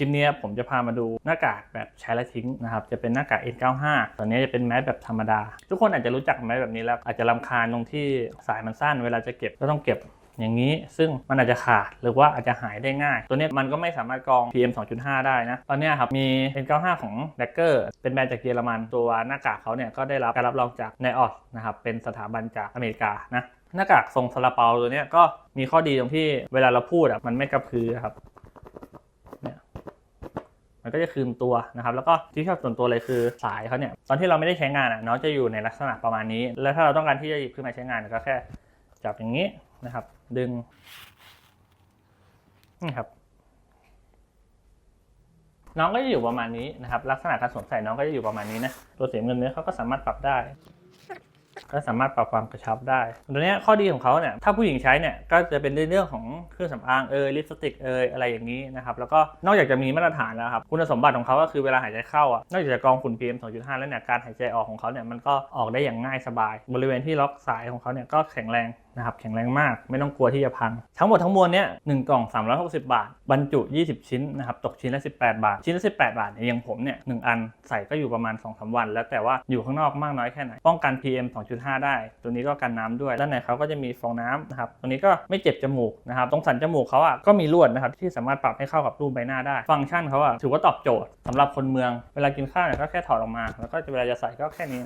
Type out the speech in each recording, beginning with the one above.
ลิปนี้ผมจะพามาดูหน้ากากแบบใช้แล้วทิ้งนะครับ จะเป็นหน้ากาก N95 ตัวนี้จะเป็นแมสแบบธรรมดา ทุกคนอาจจะรู้จักแมสแบบนี้แล้ว อาจจะรำคาญตรงที่สายมันสั้น เวลาจะเก็บก็ต้องเก็บอย่างนี้ซึ่งมันอาจจะขาดหรือว่าอาจจะหายได้ง่าย ตัวนี้มันก็ไม่สามารถกรอง PM 2.5 ได้นะ ตอนนี้ครับมี N95 ของ d a g g e r เป็นแบรนด์จากเยอรมันตัวหน้ากากเขาเนี่ยก็ได้รับการรับรองจาก NIOS นะครับเป็นสถาบันจากอเมริกานะหน้ากากทรงซาลาเปาตัวนี้ก็มีข้อดีตรงที่เวลาเราพูดอะมันไม่กระพือครับ มันก็จะคืนตัวนะครับแล้วก็ที่ชอบส่วนตัวเลยคือสายเขาเนี่ยตอนที่เราไม่ได้ใช้งานอะน้องจะอยู่ในลักษณะประมาณนี้ แล้วถ้าเราต้องการที่จะหยิบขึ้นมาใช้งานก็แค่จับอย่างนี้นะครับ ดึงนี่ครับน้องก็จะอยู่ประมาณนี้นะครับลักษณะการสวมใส่น้องก็จะอยู่ประมาณนี้นะตัวเสียเงินเนื้อเขาก็สามารถปรับได้ ก็สามารถปรับความกระชับได้ตัวนี้ข้อดีของเขาเนี่ยถ้าผู้หญิงใช้เนี่ยก็จะเป็นในเรื่องของเครื่องสำอางเอยลิปสติกเอยอะไรอย่างนี้นะครับแล้วก็นอกจากจะมีมาตรฐานแล้วครับคุณสมบัติของเขาก็คือเวลาหายใจเข้าอะนอกจากจะกรองฝุ่น PM 2.5 แล้วเนี่ยการหายใจออกของเขาเนี่ยมันก็ออกได้อย่างง่ายสบาย บริเวณที่ล็อกสายของเขาเนี่ยก็แข็งแรงนะครับแข็งแรงมากไม่ต้องกลัวที่จะพัง ทั้งหมดทั้งมวลเนี่ยหนึ่งกล่อง 360 บาท บรรจุ 20 ชิ้นนะครับตกชิ้นละ 18 บาท ชิ้นละ 18 บาทเนี่ยอย่างผมเนี่ยหนึ่งอันใส่ก็อยู่ประมาณ 2-3 วัน แล้วแต่ว่าอยู่ข้างนอกมากน้อยแค่ไหน ป้องกัน PM 2.5 ได้ ตัวนี้ก็กันน้ำด้วยด้านในเขาก็จะมีฟองน้ำนะครับตัวนี้ก็ไม่เจ็บจมูกนะครับตรงสันจมูกเขาอะก็มีลวดนะครับที่สามารถปรับให้เข้ากับรูปใบหน้าได้ ฟังก์ชันเขาอะถือว่าตอบโจทย์สำหรับคนเมืองเวลากินข้าวเนี่ยก็แค่ถอดออกมา แล้วก็เวลาจะใส่ก็แค่นี้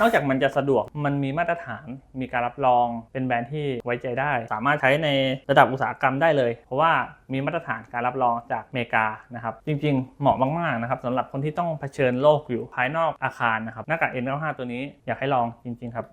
นอกจากมันจะสะดวกมันมีมาตรฐาน มีการรับรองเป็นแบรนด์ที่ไว้ใจได้ สามารถใช้ในระดับอุตสาหกรรมได้เลย เพราะว่ามีมาตรฐานการรับรองจากอเมริกานะครับ จริงๆ เหมาะมากๆนะครับสำหรับคนที่ต้องเผชิญโลกอยู่ภายนอกอาคารนะครับหน้ากาก N95 ตัวนี้อยากให้ลองจริงๆครับ